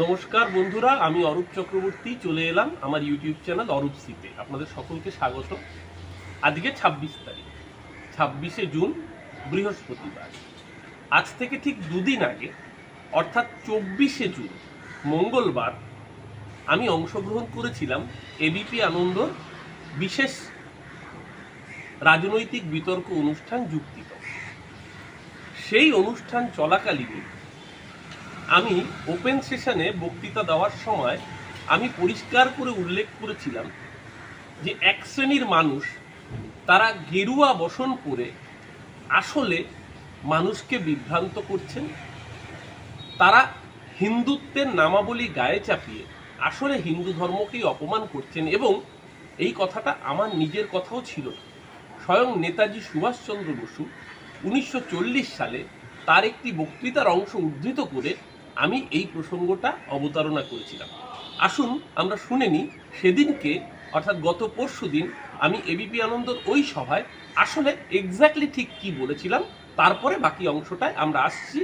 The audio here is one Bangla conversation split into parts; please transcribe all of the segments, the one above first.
নমস্কার বন্ধুরা, আমি অরূপ চক্রবর্তী, চলে এলাম আমার ইউটিউব চ্যানেল অরূপ সিতে। আপনাদের সকলকে স্বাগত। আজকে ছাব্বিশ তারিখ, ছাব্বিশে জুন, বৃহস্পতিবার। আজ থেকে ঠিক দুদিন আগে, অর্থাৎ চব্বিশে জুন, মঙ্গলবার, আমি অংশগ্রহণ করেছিলাম এবিপি আনন্দর বিশেষ রাজনৈতিক বিতর্ক অনুষ্ঠান যুক্তিত সেই অনুষ্ঠান চলাকালীন আমি ওপেন সেশনে বক্তৃতা দেওয়ার সময় আমি পরিষ্কার করে উল্লেখ করেছিলাম যে এক শ্রেণির মানুষ তারা গেরুয়া বসন করে আসলে মানুষকে বিভ্রান্ত করছেন। তারা হিন্দুত্বের নামাবলী গায়ে চাপিয়ে আসলে হিন্দু ধর্মকেই অপমান করছেন এবং এই কথাটা আমার নিজের কথাও ছিল স্বয়ং নেতাজি সুভাষচন্দ্র বসু উনিশশো চল্লিশ সালে তার একটি বক্তৃতার অংশ উদ্ধৃত করে আমি এই প্রসঙ্গটা অবতারণা করেছিলাম। আসুন আমরা শুনে নিই, সেদিনকে, অর্থাৎ গত পরশু দিন, আমি এবিপি আনন্দর ওই সভায় আসলে এক্স্যাক্টলি ঠিক কি বলেছিলাম, তারপরে বাকি অংশটায় আমরা আসছি।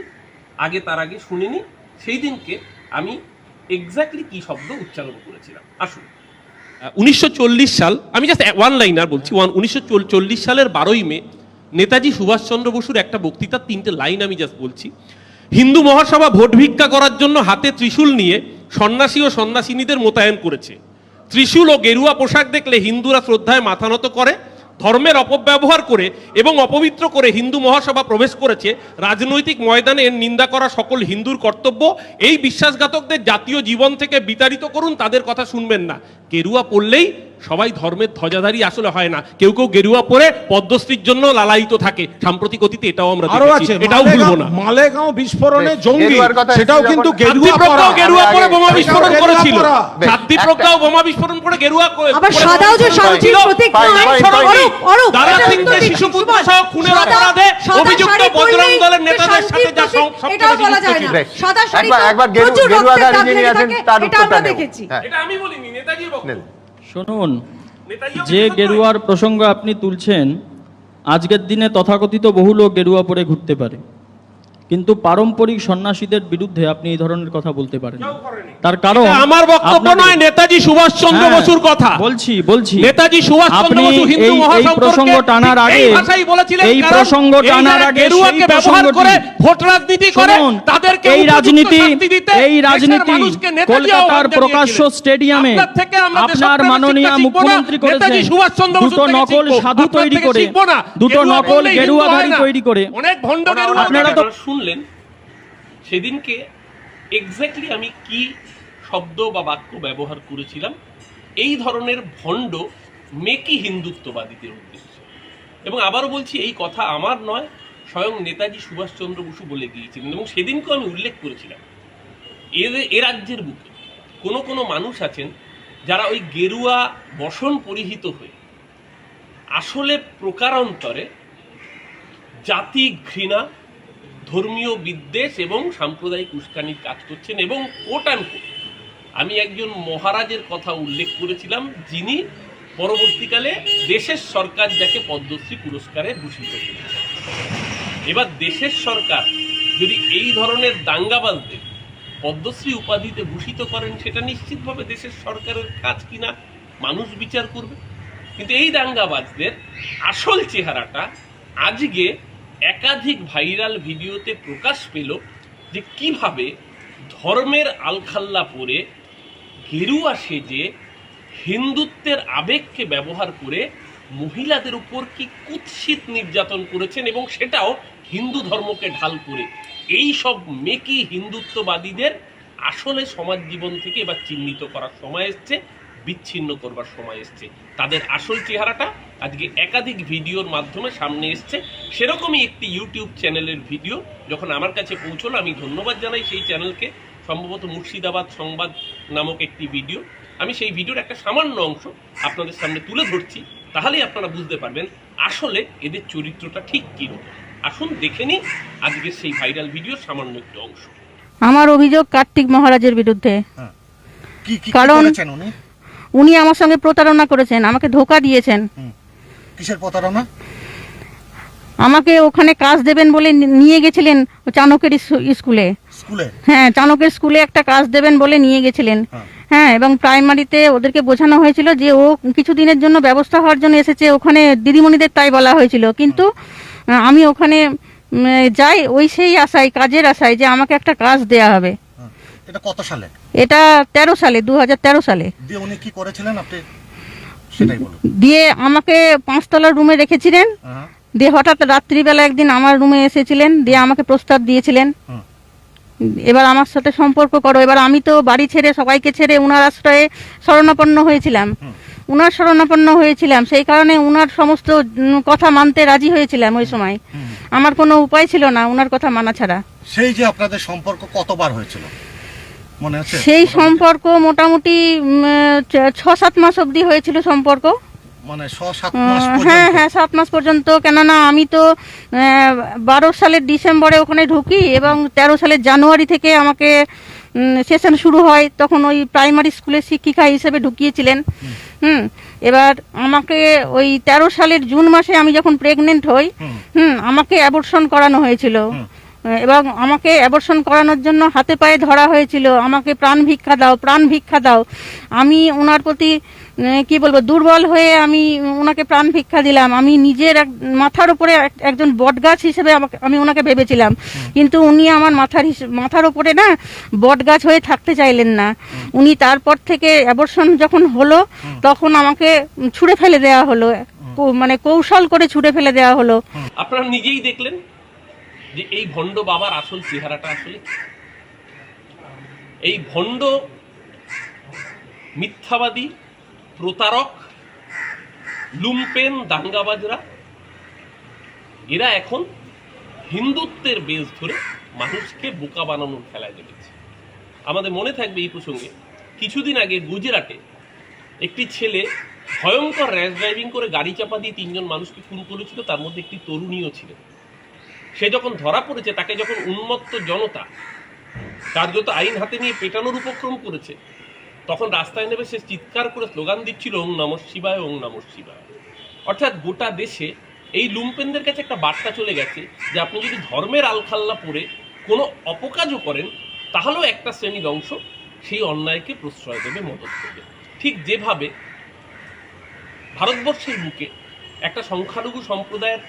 আগে তার আগে শুনে নিই সেই দিনকে আমি এক্স্যাক্টলি কি শব্দ উচ্চারণ করেছিলাম। আসুন। উনিশশো চল্লিশ সাল, আমি জাস্ট ওয়ান লাইনার বলছি ওয়ান উনিশশো চল্লিশ সালের বারোই মে, নেতাজি সুভাষচন্দ্র বসুর একটা বক্তৃতার তিনটে লাইন আমি জাস্ট বলছি। হিন্দু মহাসভা ভোট ভিক্ষা করার জন্য হাতে ত্রিশূল নিয়ে সন্ন্যাসী ও সন্ন্যাসিনীদের মোতায়েন করেছে। ত্রিশূল ও গেরুয়া পোশাক দেখলে হিন্দুরা শ্রদ্ধায় মাথানত করে, ধর্মের অপব্যবহার করে এবং অপবিত্র করে হিন্দু মহাসভা প্রবেশ করেছে। রাজনৈতিক ময়দানে এর নিন্দা করা সকল হিন্দুর কর্তব্য। এই বিশ্বাসঘাতকদের জাতীয় জীবন থেকে বিতাড়িত করুন, তাদের কথা শুনবেন না। গেরুয়া পড়লেই সবাই ধর্মের ধ্বজাধারী আসলে হয় না কেউ কেউ গেরুয়া পরে পদ্মশ্রীর জন্য লালায়িত থাকে সাম্প্রতিক অতীতে এটাও আমরা আরও দেখেছি। আছে এটাও ভুলবো না মালেগাঁও বিস্ফোরণে জঙ্গি কথা সেটাও কিন্তু গেরুয়া পরা। গেরুয়া পরে বোমা বিস্ফোরণ করেছিল প্রজ্ঞাও বোমা বিস্ফোরণ করে গেরুয়া করে- আবার সাদাও যে প্রতীক। অরূপ, অরূপ, কিন্তু শিশুপুত্র ঠিক। সহ খুনের অপরাধে অভিযুক্ত বজরং দলের নেতাদের সাথে যা এটাও বলা যায় না। সাদা শাড়ি একবার গেরুয়া আছেন তার উত্তরটা দেখেছি। হ্যাঁ এটা আমি বলিনি নেতাজির বক্তব্য। শুনুন যে গেরুয়ার প্রসঙ্গ আপনি তুলছেন আজকের দিনে তথাকথিত বহু লোক গেরুয়া পরে ঘুরতে পারে। কিন্তু পারম্পরিক সন্ন্যাসীদের বিরুদ্ধে আপনি এই ধরনের কথা বলতে পারেন। তার কারণ আমার বক্তব্য নয় নেতাজি সুভাষচন্দ্র হ্যাঁ, বসুর কথা। বলছি বলছি। নেতাজি সুভাষচন্দ্র আপনি বসু হিন্দু প্রসঙ্গ টানার আগে এই প্রসঙ্গ টানার আগে গেরুয়াকে ব্যবহার করে ভোট রাজনীতি করে তাদেরকে এই রাজনীতি এই রাজনীতি কলকাতার প্রকাশ্য স্টেডিয়ামে আপনার মাননীয় মুখ্যমন্ত্রী করেছেন। নেতাজি সুভাষচন্দ্র বসুর দুটো নকল সাধু তৈরি করে দুটো নকল গেরুয়াধারী তৈরি করে। অনেক ভণ্ড গেরুয়া আপনারা তো- শুনলেন, সেদিনকে এক্স্যাক্টলি আমি কি শব্দ বা বাক্য ব্যবহার করেছিলাম, এই ধরনের ভণ্ড মেকি হিন্দুত্ববাদীদের উদ্দেশ্যে। এবং আবারও বলছি, এই কথা আমার নয়, স্বয়ং নেতাজি সুভাষচন্দ্র বসু বলে গিয়েছিলেন। এবং সেদিনকেও আমি উল্লেখ করেছিলাম এ রাজ্যের বুকে কোনো কোনো মানুষ আছেন যারা ওই গেরুয়া বসন পরিহিত হয়ে আসলে প্রকারান্তরে জাতি ঘৃণা ধর্মীয় বিদ্বেষ এবং সাম্প্রদায়িক উস্কানির কাজ করছেন এবং কোট অ্যান্ড কোট আমি একজন মহারাজের কথা উল্লেখ করেছিলাম, যিনি পরবর্তীকালে দেশের সরকার যাকে পদ্মশ্রী পুরস্কারে ভূষিত এবার দেশের সরকার যদি এই ধরনের দাঙ্গাবাজদের পদ্মশ্রী উপাধিতে ভূষিত করেন, সেটা নিশ্চিতভাবে দেশের সরকারের কাজ কিনা মানুষ বিচার করবে। কিন্তু এই দাঙ্গাবাজদের আসল চেহারাটা আজকে একাধিক ভাইরাল ভিডিওতে প্রকাশ পেল যে কীভাবে ধর্মের আলখাল্লা পরে গেরুয়া সেজে হিন্দুত্বের আবেগকে ব্যবহার করে মহিলাদের উপর কি কুৎসিত নির্যাতন করেছেন এবং সেটাও হিন্দু ধর্মকে ঢাল করে। এই সব মেকি হিন্দুত্ববাদীদের আসলে সমাজ জীবন থেকে এবার চিহ্নিত করার সময় এসছে। বিচ্ছিন্ন করবার সময় এসছে। তাদের আসল চেহারাটা আজকে একাধিক ভিডিওর মাধ্যমে সামনে এসছে। সেরকমই একটি ইউটিউব চ্যানেলের ভিডিও। যখন আমার কাছে পৌঁছলো আমি ধন্যবাদ জানাই সেই চ্যানেলকে সম্ভবত মুর্শিদাবাদ সংবাদ নামক একটি ভিডিও। আমি সেই ভিডিওর একটা সামান্য অংশ আপনাদের সামনে তুলে ধরছি। তাহলেই আপনারা বুঝতে পারবেন আসলে এদের চরিত্রটা ঠিক কীরকম। আসুন দেখে নিই আজকের সেই ভাইরাল ভিডিওর সামান্য একটু অংশ। আমার অভিযোগ কার্তিক মহারাজের বিরুদ্ধে। কি কি কারণ- করেছেন উনি আমার সঙ্গে প্রতারণা করেছেন আমাকে ধোকা দিয়েছেন। কিসের প্রতারণা? আমাকে ওখানে কাজ দেবেন বলে নিয়ে গেছিলেন চাণকের ইস- স্কুলে। স্কুলে? হ্যাঁ চাণকের স্কুলে একটা কাজ দেবেন বলে নিয়ে গেছিলেন। হ্যাঁ। হ্যাঁ এবং প্রাইমারিতে ওদেরকে বোঝানো হয়েছিল যে ও কিছুদিনের জন্য ব্যবস্থা হওয়ার জন্য এসেছে ওখানে দিদিমণিদের তাই বলা হয়েছিল। কিন্তু আমি ওখানে যাই ওই সেই আশায় কাজের আশায় যে আমাকে একটা কাজ দেয়া হবে। এটা কত সালে? এটা তেরো সালে দু হাজার তেরো সালে। দিয়ে উনি কি করেছিলেন আপনি? দিয়ে আমাকে পাঁচতলার রুমে রেখেছিলেন। হ্যাঁ। দিয়ে হঠাৎ রাত্রিবেলা একদিন আমার রুমে এসেছিলেন দিয়ে আমাকে প্রস্তাব দিয়েছিলেন। এবার আমার সাথে সম্পর্ক করো। এবার আমি তো বাড়ি ছেড়ে সবাইকে ছেড়ে উনার আশ্রয়ে শরণাপন্ন হয়েছিলাম। উনার শরণাপন্ন হয়েছিলাম। সেই কারণে উনার সমস্ত কথা মানতে রাজি হয়েছিলাম ওই সময়। আমার কোনো উপায় ছিল না উনার কথা মানা ছাড়া। সেই যে আপনাদের সম্পর্ক কতবার হয়েছিল? মনে আছে? সেই সম্পর্ক মোটামুটি ছ- সাত মাস অবধি হয়েছিল সম্পর্ক। মানে হ্যাঁ হ্যাঁ সাত মাস পর্যন্ত। কেননা আমি তো বারো সালের ডিসেম্বরে ওখানে ঢুকি এবং তেরো সালের জানুয়ারি থেকে আমাকে সেশন শুরু হয়। তখন ওই প্রাইমারি স্কুলের শিক্ষিকা হিসেবে ঢুকিয়েছিলেন। হুম। এবার আমাকে ওই তেরো সালের জুন মাসে আমি যখন প্রেগনেন্ট হই হুম। আমাকে অ্যাবর্শন করানো হয়েছিল। এবং আমাকে অ্যাবর্শন করানোর জন্য হাতে পায়ে ধরা হয়েছিল। আমাকে প্রাণ ভিক্ষা দাও, প্রাণ ভিক্ষা দাও। আমি ওনার প্রতি কি বলব, দুর্বল হয়ে আমি ওনাকে প্রাণ ভিক্ষা দিলাম। আমি নিজের এক, মাথার উপরে এক- একজন বটগাছ হিসেবে আমাকে, আমি ওনাকে ভেবেছিলাম। কিন্তু উনি আমার মাথার মাথার উপরে না বটগাছ হয়ে থাকতে চাইলেন না। উনি তারপর থেকে অ্যাবর্শন যখন হলো, তখন আমাকে ছুঁড়ে ফেলে দেওয়া হলো। মানে কৌশল করে ছুঁড়ে ফেলে দেওয়া হলো। আপনারা নিজেই দেখলেন? যে এই ভণ্ড বাবার আসল চেহারাটা আসলে এই ভণ্ড মিথ্যাবাদী, প্রতারক, লুম্পেন, দাঙ্গাবাজরা, এরা এখন হিন্দুত্বের বেশ ধরে মানুষকে বোকা বানানোর খেলায় লেগেছে আমাদের মনে থাকবে এই প্রসঙ্গে, কিছুদিন আগে গুজরাটে একটি ছেলে ভয়ঙ্কর র্যাশ ড্রাইভিং করে গাড়ি চাপা দিয়ে তিনজন মানুষকে খুন করেছিল, তার মধ্যে একটি তরুণীও ছিলেন। সে যখন ধরা পড়েছে, তাকে যখন উন্মত্ত জনতা কার্যত আইন হাতে নিয়ে পেটানোর উপক্রম করেছে, তখন রাস্তায় নেমে সে চিৎকার করে স্লোগান দিচ্ছিল, ওং নম শিবায়, ওং নম শিবায়। অর্থাৎ গোটা দেশে এই লুম্পেনদের কাছে একটা বার্তা চলে গেছে যে, আপনি যদি ধর্মের আলখাল্লা পরে কোনো অপকাজও করেন, তাহলেও একটা শ্রেণির অংশ সেই অন্যায়কে প্রশ্রয় দেবে, মদত করবে ঠিক যেভাবে ভারতবর্ষের বুকে একটা সংখ্যালঘু সম্প্রদায়ের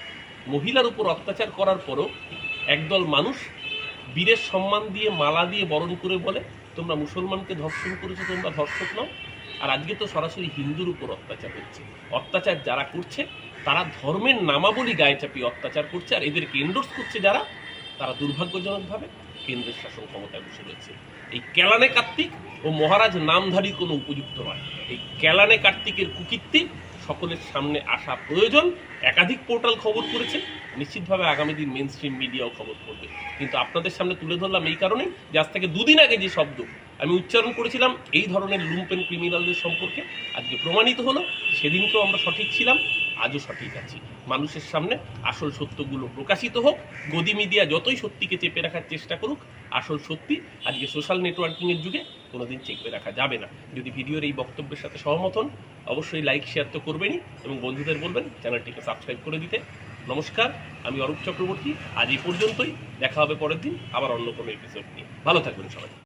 মহিলার উপর অত্যাচার করার পরও একদল মানুষ বীরের সম্মান দিয়ে মালা দিয়ে বরণ করে বলে, তোমরা মুসলমানকে ধর্ষণ করেছ, তোমরা ধর্ষক নাও। আর আজকে তো সরাসরি হিন্দুর উপর অত্যাচার হচ্ছে। অত্যাচার যারা করছে, তারা ধর্মের নামাবলী গায়ে চাপিয়ে অত্যাচার করছে, আর এদেরকে এন্ডোর্স করছে যারা, তারা দুর্ভাগ্যজনকভাবে কেন্দ্রের শাসন ক্ষমতায় বসে রয়েছে। এই কেলানে কার্তিক ও মহারাজ নামধারী কোনো উপযুক্ত নয়। এই কেলানে কার্তিকের কুকীর্তি সকলের সামনে আসা প্রয়োজন। একাধিক পোর্টাল খবর করেছে। নিশ্চিতভাবে আগামী দিন মেন স্ট্রিম মিডিয়াও খবর করবে। কিন্তু আপনাদের সামনে তুলে ধরলাম এই কারণে যে আজ থেকে দুদিন আগে যে শব্দ, আমি উচ্চারণ করেছিলাম এই ধরনের লুম্পেন ক্রিমিনালদের সম্পর্কে। আজকে প্রমাণিত হলো, সেদিনকেও আমরা সঠিক ছিলাম, আজও সঠিক আছি। মানুষের সামনে আসল সত্যগুলো প্রকাশিত হোক, গদি মিডিয়া যতই সত্যিকে চেপে রাখার চেষ্টা করুক, আসল সত্যি আজকে সোশ্যাল নেটওয়ার্কিংয়ের যুগে কোনোদিন করে রাখা যাবে না। যদি ভিডিওর এই বক্তব্যের সাথে সহমত হন, অবশ্যই লাইক শেয়ার তো করবেনই এবং বন্ধুদের বলবেন, চ্যানেলটিকে সাবস্ক্রাইব করে দিতে। নমস্কার, আমি অরূপ চক্রবর্তী। আজ এই পর্যন্তই। দেখা হবে পরের দিন আবার অন্য কোনো এপিসোড নিয়ে। ভালো থাকবেন সবাই।